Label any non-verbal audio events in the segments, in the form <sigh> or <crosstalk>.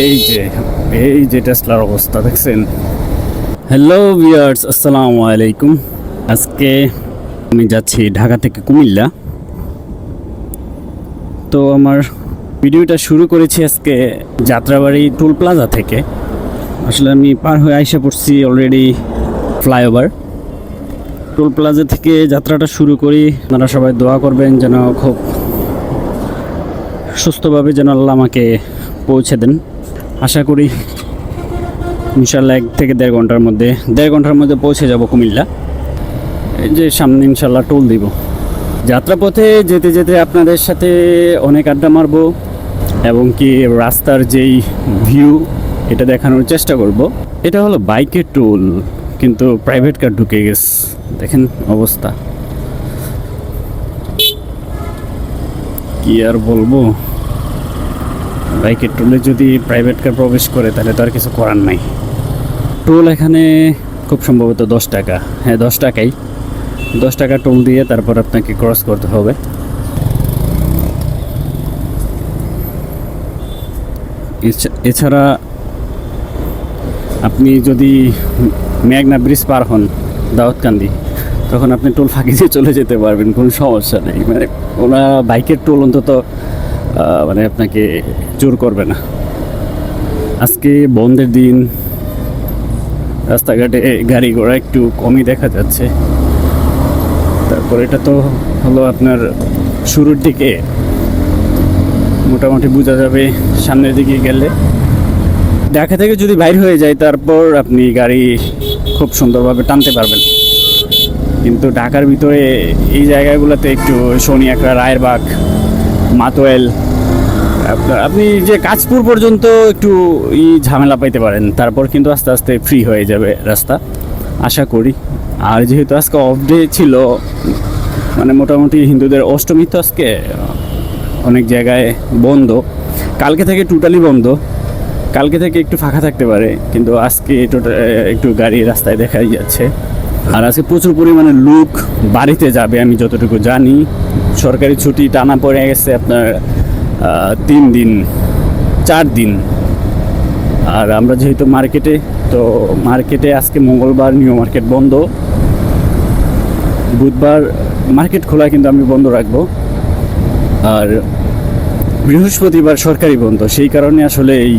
এই যে এই যে টেসলার অবস্থা, দেখছেন? হ্যালো ভিউয়ার্স আসসালামু আলাইকুম। আজকে আমি যাচ্ছি ঢাকা থেকে কুমিল্লা। তো আমার ভিডিওটা শুরু করেছি আজকে যাত্রাবাড়ি টুল প্লাজা থেকে। আসলে আমি পার হয়ে আইসা পড়ছি অলরেডি ফ্লাইওভার টোল প্লাজা থেকে যাত্রাটা শুরু করি। আপনারা সবাই দোয়া করবেন যেন খুব সুস্থভাবে যেন আল্লাহ আমাকে পৌঁছে দেন। আশা করি ইনশাল্লাহ এক থেকে দেড় ঘণ্টার মধ্যে, দেড় ঘণ্টার মধ্যে পৌঁছে যাব কুমিল্লা। এই যে সামনে ইনশাল্লাহ টোল দিব। যাত্রাপথে যেতে যেতে আপনাদের সাথে অনেক আড্ডা মারবো এবং কি রাস্তার যেই ভিউ এটা দেখানোর চেষ্টা করব। এটা হলো বাইকের টোল কিন্তু প্রাইভেট কার ঢুকে গেছে। দেখেন অবস্থা। কি আর বলব? বাইকের টোলে যদি প্রাইভেট কার প্রবেশ করে, তাহলে তো আর কিছু করার নাই। টোল এখানে খুব সম্ভবত দশ টাকা। হ্যাঁ দশ টাকাই। দশ টাকা টোল দিয়ে তারপর আপনাকে ক্রস করতে হবে। এছাড়া আপনি যদি মেঘনা ব্রিজ পার হন দাউদকান্দি, তখন আপনি টোল ফাঁকি দিয়ে চলে যেতে পারবেন, কোনো সমস্যা নেই। মানে ওরা বাইকের টোল অন্তত মানে আপনাকে জোর করবে না। আজকে বন্ধের দিন, রাস্তাঘাটে গাড়ি ঘোড়া একটু কমই দেখা যাচ্ছে। তারপর এটা তো হলো আপনার শুরুর দিকে। মোটামুটি বোঝা যাবে সামনের দিকে গেলে। ঢাকা থেকে যদি বাইর হয়ে যায়, তারপর আপনি গাড়ি খুব সুন্দরভাবে টানতে পারবেন। কিন্তু ঢাকার ভিতরে এই জায়গাগুলোতে একটু শনি একরা রায়েরবাগ মাতোয়েল। আপনি যে কাজপুর পর্যন্ত একটু ই ঝামেলা পাইতে পারেন, তারপর কিন্তু আস্তে আস্তে ফ্রি হয়ে যাবে রাস্তা। আশা করি। আর যেহেতু আজকে অফ ডে ছিল মানে মোটামুটি হিন্দুদের অষ্টমী তো আজকে, অনেক জায়গায় বন্ধ। কালকে থেকে টোটালি বন্ধ। কালকে থেকে একটু ফাঁকা থাকতে পারে, কিন্তু আজকে টোটাল একটু গাড়ি রাস্তায় দেখাই যাচ্ছে। আর আজকে প্রচুর পরিমাণে লোক বাড়িতে যাবে, আমি যতটুকু জানি। সরকারি ছুটি টানা পড়ে গেছে আপনার তিন দিন, চার দিন। আর আমরা যেহেতু মার্কেটে, তো মার্কেটে আজকে মঙ্গলবার নিউ মার্কেট বন্ধ। বুধবার মার্কেট খোলা কিন্তু আমি বন্ধ রাখব। আর বৃহস্পতিবার সরকারি বন্ধ, সেই কারণে আসলে এই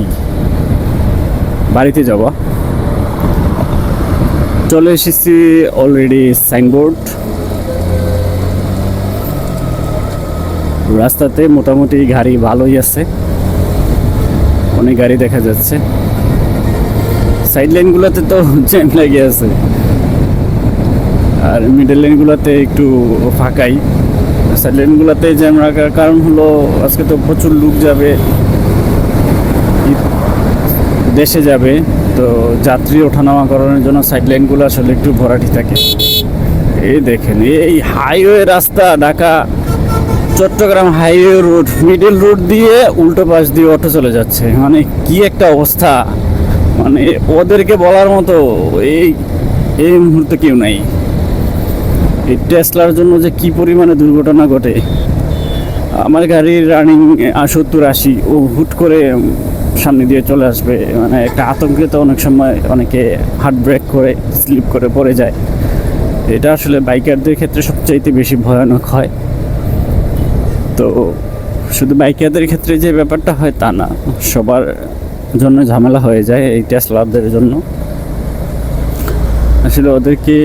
বাড়িতে যাওয়া। চলে এসেছি অলরেডি সাইনবোর্ড রাস্তাতে মোটামুটি গাড়ি ভালোই আছে। অনেক গাড়ি দেখা যাচ্ছে। সাইড লাইনগুলোতে তো <laughs> জ্যাম লেগে আছে। আর মিডল লাইনগুলোতে একটু ফাঁকাই। সাইড লাইনগুলোতে জ্যাম রাখার কারণ হলো আজকে তো প্রচুর লোক যাবে। দেশে যাবে। তো যাত্রী ওঠানামা করানোর জন্য সাইড লাইনগুলো আসলে একটু ভরাটি থাকে। এই দেখেন, এই হাইওয়ে রাস্তা Dhaka Chattogram highway road, middle road দিয়ে উল্টো পাশ দিয়ে অটো চলে যাচ্ছে। মানে কি একটা অবস্থা। মানে ওদেরকে বলার মতো এই এই মুহূর্তে কেউ নাই। এই টেসলার জন্য যে কি পরিমাণে দুর্ঘটনা ঘটে। আমার গাড়ির রানিং সত্তর আশি, ও হুট করে সামনে দিয়ে চলে আসবে। মানে একটা আতঙ্কে তো অনেক সময় অনেকে হার্ট ব্রেক করে স্লিপ করে, পড়ে যায়। এটা আসলে বাইকারদের ক্ষেত্রে সবচাইতে বেশি ভয়ানক হয়। তো শুধু বাইকারদের ক্ষেত্রে যে ব্যাপারটা হয় তা না, সবার জন্য ঝামেলা হয়ে যায় এই টেসলাদের জন্য। আসলে ওদেরকে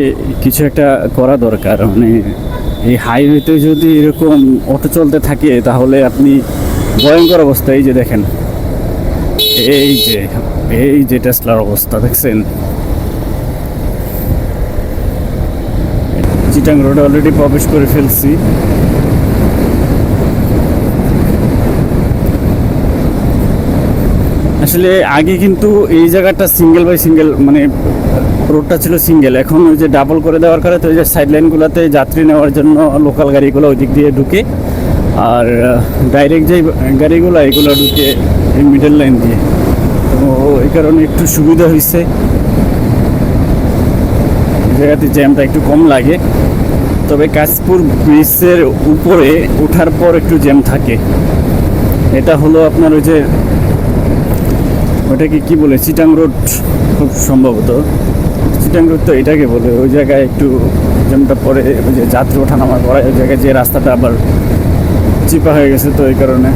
কিছু একটা করা দরকার মানে এই হাইওয়েতে যদি এরকম অটো চলতে থাকে, তাহলে আপনি ভয়ঙ্কর অবস্থা, এই যে দেখেন। এই যে এই যে টেসলার অবস্থা, দেখছেন? চিটাং রোডে অলরেডি প্রবেশ করে ফেলছি। আসলে আগে কিন্তু এই জায়গাটা সিঙ্গেল বাই সিঙ্গেল মানে রোডটা ছিল সিঙ্গেল এখন ওই যে ডাবল করে দেওয়ার কারণে তো ওই যে সাইড লাইনগুলোতে যাত্রী নেওয়ার জন্য লোকাল গাড়িগুলো ওই দিক দিয়ে ঢুকে। আর ডাইরেক্ট যে গাড়িগুলো, এগুলো ঢুকে এই মিডল লাইন দিয়ে। তো এই কারণে একটু সুবিধা হয়েছে জায়গাতে জ্যামটা একটু কম লাগে। তবে কাশপুর ব্রিজের উপরে ওঠার পর একটু জ্যাম থাকে। এটা হলো আপনার ওই যে ওটাকে কি বলে? চিটাং রোড খুব সম্ভবত। চিটাং রোড তো এটাকে বলে, ওই জায়গায় একটু জ্যামটা পরে ওই যে যাত্রী ওঠানামা করা ওই জায়গায় যে রাস্তাটা আবার চিপা হয়ে গেছে তো এই কারণে।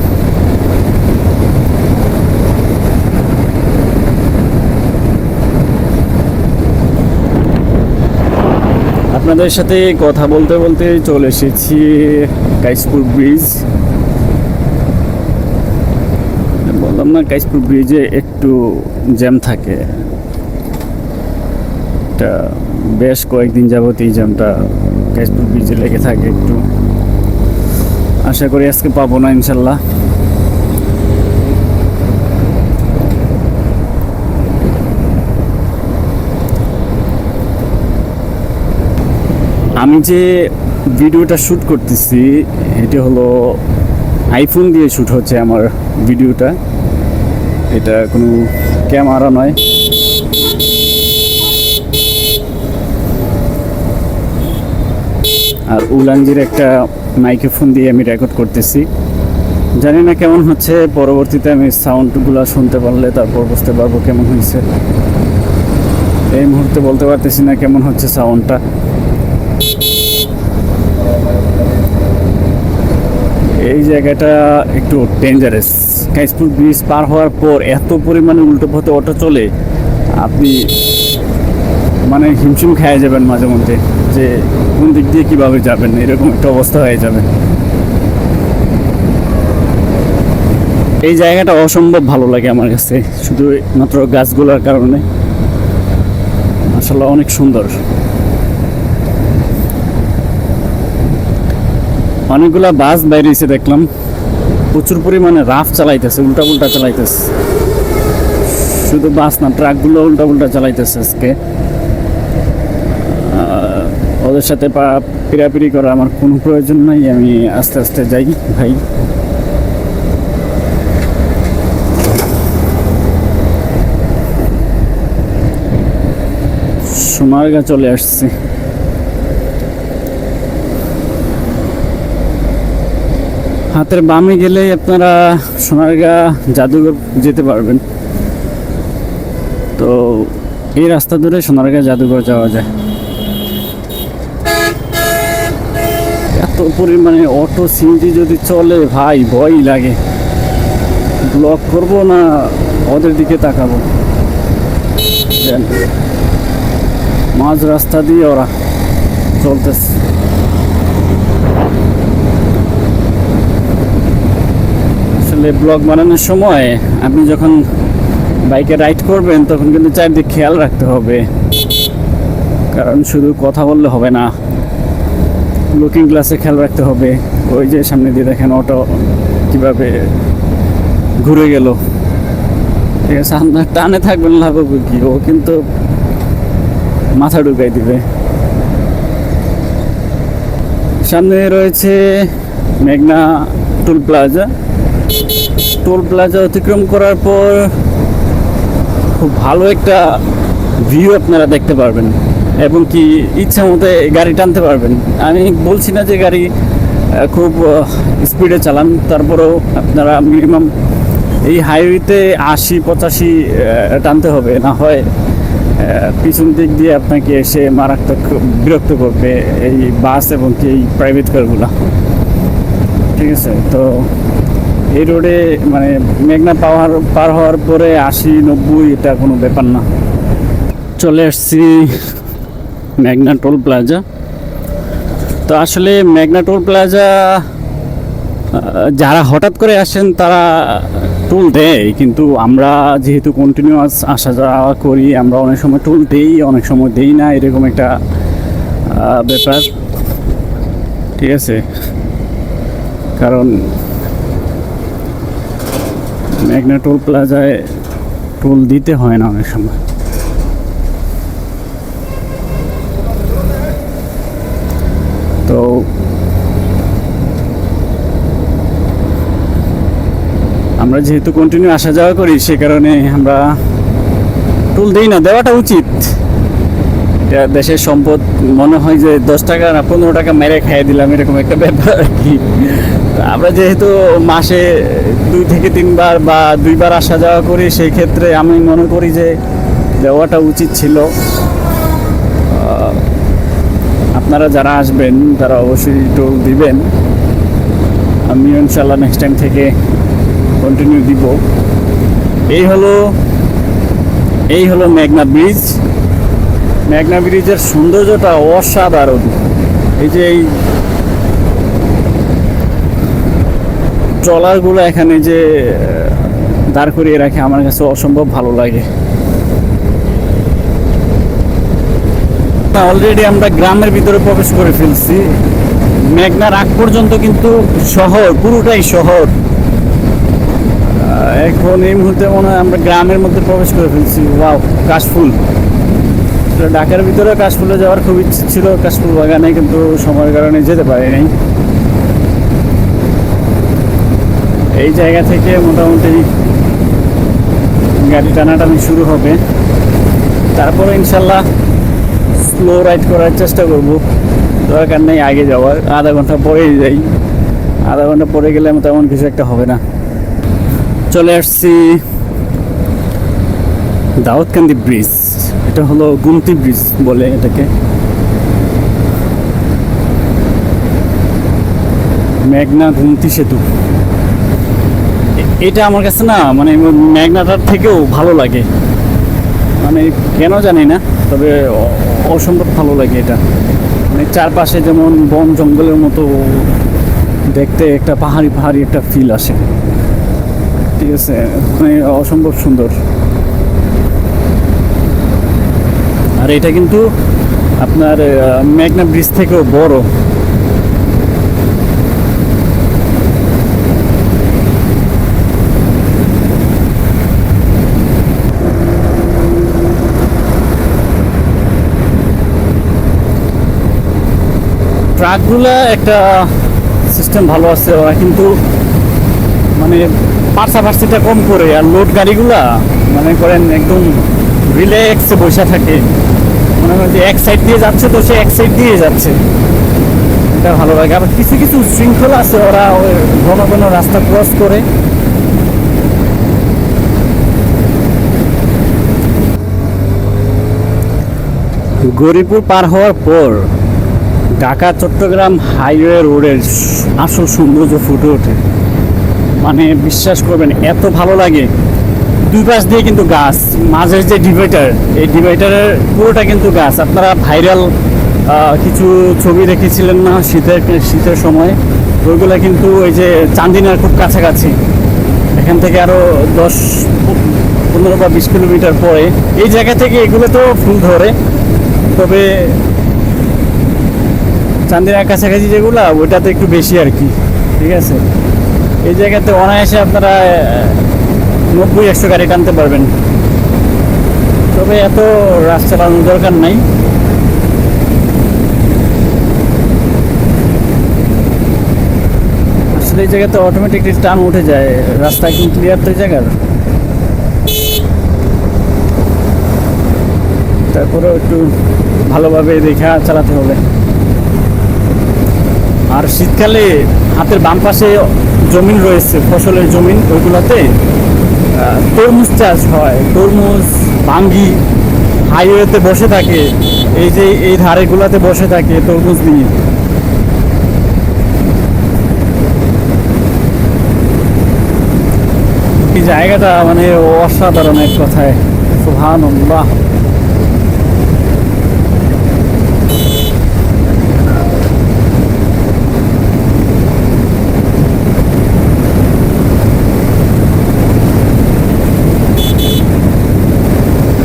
আপনাদের সাথে কথা বলতে বলতে চলে এসেছি কাইসপুর ব্রিজ। না কাইসপুর ব্রিজে একটু জ্যাম থাকে। এটা বেশ কয়েকদিন যাবত এই জ্যামটা কাইসপুর ব্রিজে লেগে থাকে একটু। আশা করি আজকে পাবো না ইনশাল্লাহ। আমি যে ভিডিওটা শ্যুট করতেছি, এটি হলো আইফোন দিয়ে শ্যুট হচ্ছে আমার ভিডিওটা। এটা কোনো ক্যামেরা নয়। আর উলানজির একটা মাইক্রোফোন দিয়ে আমি রেকর্ড করতেছি। জানি না কেমন হচ্ছে, পরবর্তীতে আমি সাউন্ডগুলো শুনতে পারলে তারপর বুঝতে পারব কেমন হয়েছে। এই মুহূর্তে বলতে পারতেছি না কেমন হচ্ছে সাউন্ডটা এই জায়গাটা একটু ডেঞ্জারাস কাইসপুর ব্রিজ পার হওয়ার পর এত পরিমাণে উল্টো পথে অটো চলে, আপনি মানে হিমশিম খেয়ে যাবেন মাঝে মধ্যে, যে কোন দিক দিয়ে কীভাবে যাবেন, এরকম একটা অবস্থা হয়ে যাবে। এই জায়গাটা অসম্ভব ভালো লাগে আমার কাছে, শুধু মাত্র গাছগুলোর কারণে। আসলে অনেক সুন্দর। অনেকগুলা বাস বাইরেছে দেখলাম। প্রচুর পরিমাণে রাফ চালাইতেছে উল্টা উল্টা চালাইতেছে। শুধু বাস না, ট্রাকগুলো উল্টা উল্টা চালাইতেছে আজকে। ওদের সাথে পা পিরাপিরি করা আমার কোনো প্রয়োজন নাই, আমি আস্তে আস্তে যাই ভাই। সোনারগা চলে আসছি। হাতের বামে গেলে আপনারা সোনারগা জাদুঘর যেতে পারবেন। তো এই রাস্তা ধরে সোনারগা জাদুঘর যাওয়া যায়। এত পরিমাণে অটো সিনজি যদি চলে, ভাই ভয় লাগে। ব্লক করব না ওদের দিকে তাকাবো? মাঝ রাস্তা দিয়ে ওরা চলতেছে। আসলে ব্লগ বানানোর সময় আপনি যখন বাইকে রাইড করবেন, তখন কিন্তু চারদিক খেয়াল রাখতে হবে। কারণ শুধু কথা বললে হবে না লুকিং গ্লাসে খেয়াল রাখতে হবে। ওই যে সামনে দিয়ে দেখেন অটো কীভাবে ঘুরে গেল। ঠিক আছে, আপনার টানে থাকবেন লাভ হবে কি? ও কিন্তু মাথা ঢুকাই দিবে। সামনে রয়েছে মেঘনা টুল প্লাজা। টোল প্লাজা অতিক্রম করার পর খুব ভালো একটা ভিউ আপনারা দেখতে পারবেন এবং কি ইচ্ছা মতো গাড়ি টানতে পারবেন। আমি বলছি না যে গাড়ি খুব স্পিডে চালান, তারপরেও আপনারা মিনিমাম এই হাইওয়েতে আশি, পঁচাশি টানতে হবে। না হয় পিছন দিক দিয়ে আপনাকে এসে মারাত্মক বিরক্ত করবে এই বাস এবং কি এই প্রাইভেট কারগুলো ঠিক আছে? তো এই রোডে মানে মেঘনা পাওয়ার পার হওয়ার পরে আশি, নব্বই, এটা কোনো ব্যাপার না। চলে আসছি মেঘনা টোল প্লাজা। তো আসলে মেঘনা টোল প্লাজা যারা হঠাৎ করে আসেন তারা টোল দেয়, কিন্তু আমরা যেহেতু কন্টিনিউয়াস আসা যাওয়া করি, আমরা অনেক সময় টোল দেই, অনেক সময় দেই না, এরকম একটা ব্যাপার। ঠিক আছে? কারণ মেঘনা টোল প্লাজায় টোল দিতে হয় না অনেক সময়। তো আমরা যেহেতু কন্টিনিউ আসা যাওয়া করি, সে কারণে আমরা টোল দিই না, দেওয়াটা উচিত। এটা দেশের সম্পদ, মনে হয় যে দশ টাকা না পনেরো টাকা মেরে খাইয়ে দিলাম, এরকম একটা ব্যাপার আর কি। আমরা যেহেতু মাসে দুই থেকে তিনবার বা দুইবার আসা যাওয়া করি, সেই ক্ষেত্রে আমি মনে করি যে দেওয়াটা উচিত ছিল। আপনারা যারা আসবেন, তারা অবশ্যই টোল দিবেন। আমি ইনশাল্লাহ নেক্সট টাইম থেকে কন্টিনিউ দিব। এই হলো এই হলো মেঘনা ব্রিজ মেঘনা ব্রিজের সৌন্দর্যটা অসাধারণ। এই যে এই ট্রলারগুলো এখানে যে দাঁড় করিয়ে রাখে আমার কাছে অসম্ভব ভালো লাগে। অলরেডি আমরা গ্রামের ভিতরে প্রবেশ করে ফেলছি। মেঘনার আগ পর্যন্ত কিন্তু শহর, পুরোটাই শহর। এখন এই মুহূর্তে মনে হয় আমরা গ্রামের মধ্যে প্রবেশ করে ফেলছি। ওয়াও কাশফুল। ঢাকার ভিতরে কাশফুলে যাওয়ার খুব ইচ্ছে ছিল, কাশফুল বাগানে কিন্তু সময়ের কারণে যেতে পারি নাই এই জায়গা থেকে মোটামুটি গাড়ি টানাটানি শুরু হবে। তারপরে ইনশাল্লাহ স্লো রাইড করার চেষ্টা করব। দরকার নেই আগে যাওয়ার, আধা ঘণ্টা পরেই যাই। আধা ঘণ্টা পরে গেলে তেমন কিছু একটা হবে না। চলে আসছি দাউদকান্দি ব্রিজ। এটা হলো গুমতি ব্রিজ বলে এটাকে। মেঘনা গুমতি সেতু। এটা আমার কাছে না মানে মেঘনাটার থেকেও ভালো লাগে। মানে কেন জানি না, তবে অসম্ভব ভালো লাগে এটা। মানে চারপাশে যেমন বন জঙ্গলের মতো দেখতে একটা পাহাড়ি পাহাড়ি একটা ফিল আসে। ঠিক আছে মানে অসম্ভব সুন্দর। আর এটা কিন্তু আপনার মেঘনা ব্রিজ থেকেও বড়। ট্রাকগুলা একটা সিস্টেম ভালো আছে ওরা কিন্তু মানে পার্সা পার্সিটা কম করে আর লোড গাড়িগুলা, মনে করেন একদম রিল্যাক্সে বসে থাকে। মনে করেন যে এক সাইড দিয়ে যাচ্ছে তো সে এক সাইড দিয়ে যাচ্ছে। এটা ভালো লাগে। আবার কিছু কিছু শৃঙ্খলা আছে, ওরা ঘন ঘন রাস্তা ক্রস করে। গরিপুর পার হওয়ার পর ঢাকা চট্টগ্রাম হাইওয়ে রোডের আসল সৌন্দর্য ফুটে ওঠে। মানে বিশ্বাস করবেন, এত ভালো লাগে। দুই পাশ দিয়ে কিন্তু গাছ, মাঝের যে ডিভাইডার এই ডিভাইডারের পুরোটা কিন্তু গাছ। আপনারা ভাইরাল কিছু ছবি রেখেছিলেন না শীতের শীতের সময়? ওইগুলো কিন্তু ওই যে চান্দিনার খুব কাছাকাছি। এখান থেকে আরও দশ, পনেরো বা বিশ কিলোমিটার পরে। এই জায়গা থেকে এগুলো তো ফুল ধরে। তবে চান্দিনার কাছাকাছি যেগুলো, ওইটাতে একটু বেশি আর কি, ঠিক আছে? এই জায়গাতে অনায়াসে আপনারা নব্বই, একশো গাড়ি টানতে পারবেন। তবে এত রাস চালানোর দরকার নাই। আসলে এই জায়গাতে অটোমেটিকলি টান উঠে যায়, রাস্তা একদম ক্লিয়ার তো জায়গার? তারপরেও একটু ভালোভাবে দেখা চালাতে হবে। আর শীতকালে হাতের বাম পাশে জমিন রয়েছে, ফসলের জমিন, ওইগুলোতে তরমুজ চাষ হয়। তরমুজ, বাঙ্গি হাইওয়েতে বসে থাকে, এই যে এই ধারেগুলোতে বসে থাকে তরমুজ নিয়ে। এই জায়গাটা মানে অসাধারণ এক কথায়। সুহান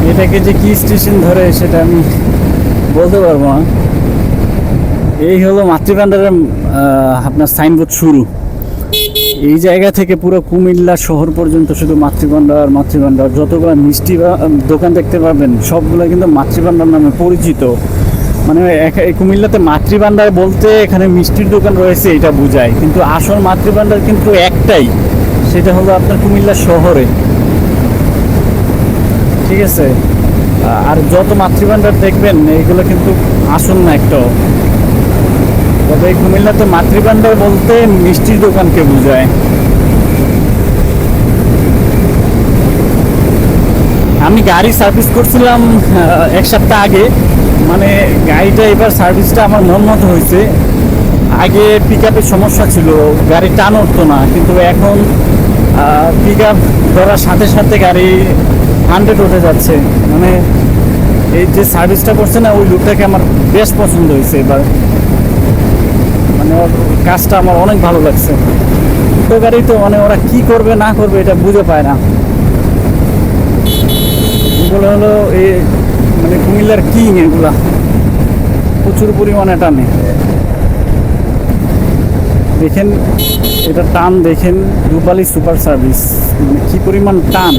এটাকে যে কি স্টেশন ধরে সেটা আমি বলতে পারব না। এই হলো মাতৃভান্ডারের আপনার সাইনবোর্ড শুরু। এই জায়গা থেকে পুরো কুমিল্লা শহর পর্যন্ত শুধু মাতৃভান্ডার মাতৃভান্ডার, যতগুলো মিষ্টি বা- দোকান দেখতে পাবেন সবগুলো কিন্তু মাতৃভান্ডার নামে পরিচিত। মানে কুমিল্লাতে মাতৃভান্ডার বলতে এখানে মিষ্টির দোকান রয়েছে, এটা বোঝায়। কিন্তু আসল মাতৃভান্ডার কিন্তু একটাই, সেটা হলো আপনার কুমিল্লা শহরে। ঠিক আছে? আর যত মাতৃভান্ডার দেখবেন এগুলো কিন্তু আসল না একটাও। তবে কুমিল্লাতে মাতৃভান্ডার বলতে মিষ্টির দোকানকে বোঝায়। আমি গাড়ি সার্ভিস করছিলাম এক সপ্তাহ আগে। মানে গাড়িটা এবার সার্ভিসটা আমার মন মতো হয়েছে। আগে পিক আপের সমস্যা ছিল, গাড়ি টান উঠতো না। কিন্তু এখন পিক আপ ধরার সাথে সাথে গাড়ি হান্ড্রেড উঠে যাচ্ছে। মানে এই যে সার্ভিসটা করছে না, ওই লুকটাকে আমার বেশ পছন্দ হয়েছে এবার। মানে ওর কাজটা আমার অনেক ভালো লাগছে। ছোটো গাড়ি তো মানে ওরা কি করবে, না করবে, এটা বুঝে পায় না। এগুলো হলো এই মানে কুমিল্লার কিং এগুলা। প্রচুর পরিমাণে টানে। দেখেন, এটা টান দেখেন, রূপালী সুপার সার্ভিস। মানে কি পরিমাণ টান।